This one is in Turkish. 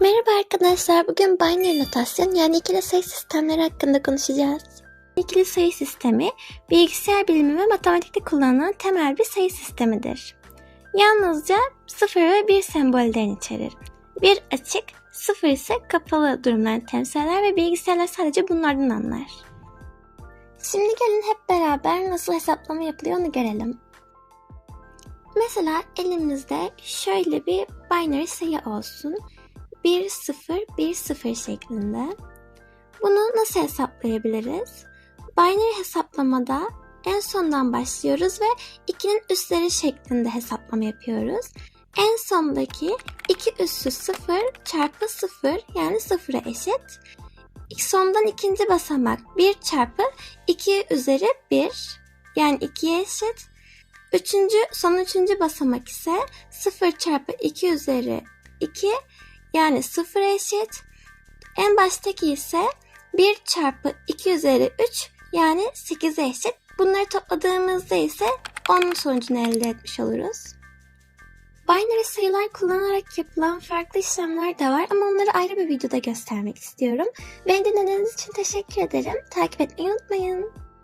Merhaba arkadaşlar. Bugün binary notasyon yani ikili sayı sistemleri hakkında konuşacağız. İkili sayı sistemi bilgisayar bilimi ve matematikte kullanılan temel bir sayı sistemidir. Yalnızca 0 ve 1 sembollerini içerir. 1 açık, 0 ise kapalı durumlarını temsil eder ve bilgisayarlar sadece bunlardan anlar. Şimdi gelin hep beraber nasıl hesaplama yapılıyor onu görelim. Mesela elimizde şöyle bir binary sayı olsun. 1 0 1 0 şeklinde. Bunu nasıl hesaplayabiliriz? Binary hesaplamada en sondan başlıyoruz ve 2'nin üstleri şeklinde hesaplama yapıyoruz. En sondaki 2 üssü 0 çarpı 0 yani 0'a eşit. Sondan ikinci basamak 1 çarpı 2 üzeri 1 yani 2'ye eşit. Üçüncü, son üçüncü basamak ise 0 çarpı 2 üzeri 2 yani 0 eşit. En baştaki ise 1 çarpı 2 üzeri 3 yani 8'e eşit. Bunları topladığımızda ise onun sonucunu elde etmiş oluruz. Binary sayılar kullanarak yapılan farklı işlemler de var ama onları ayrı bir videoda göstermek istiyorum. Beni dinlediğiniz için teşekkür ederim. Takip etmeyi unutmayın.